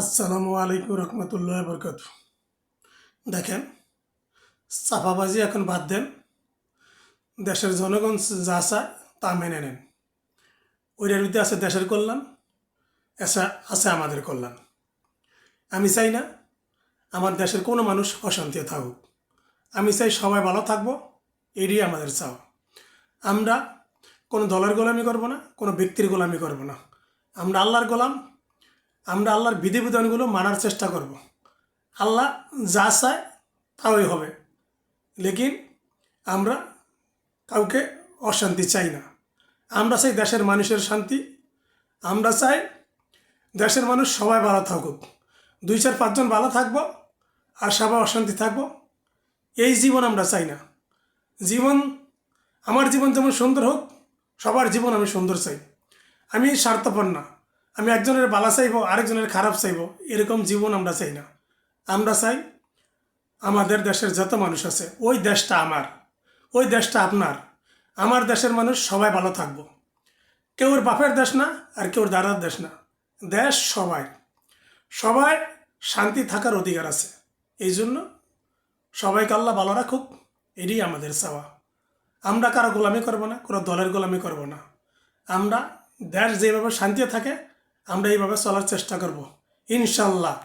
আসসালামু আলাইকুম রহমতুল্লাহ বরকত দেখেন চাপাবাজি এখন বাদ দেন। দেশের জনগণ যা চায় তা মেনে নেন। ওইটার ভিতরে আছে দেশের কল্যাণ এসা আছে আমাদের কল্যাণ। আমি চাই না আমার দেশের কোনো মানুষ অশান্তি থাকুক। আমি চাই সবাই ভালো থাকব এরই আমাদের চাও আমরা কোনো দলের গোলামি করব না, কোনো ব্যক্তির গোলামি করব না। আমরা আল্লাহর গোলাম আমরা আল্লাহর বিধিবিধানগুলো মানার চেষ্টা করব। আল্লাহ যা চায় তাই হবে। লেকিন আমরা কাউকে অশান্তি চাই না। আমরা চাই দেশের মানুষের শান্তি। আমরা চাই দেশের মানুষ সবাই ভালো থাকুক। দুই চার পাঁচজন ভালো থাকব আর সবাই অশান্তি থাকব। এই জীবন আমরা চাই না। জীবন, আমার জীবন যেমন সুন্দর হোক, সবার জীবন আমি সুন্দর চাই। আমি স্বার্থপর না। আমি একজনের বালা চাইব, আরেকজনের খারাপ চাইব, এরকম জীবন আমরা চাই না। আমরা চাই আমাদের দেশের যত মানুষ আছে, ওই দেশটা আমার, ওই দেশটা আপনার, আমার দেশের মানুষ সবাই ভালো থাকব। কেউর বাপের দেশ না, আর কেউর দাদার দেশ না। দেশ সবাই সবাই শান্তি থাকার অধিকার আছে। এই জন্য সবাইকে আল্লাহ ভালো রাখুক এটাই আমাদের চাওয়া। আমরা কারও গোলামি করব না, কোনো দলের গোলামি করব না। আমরা দেশ যেভাবে শান্তি থাকে আমরা এইভাবে চলার চেষ্টা করব। ইনশাল্লাহ।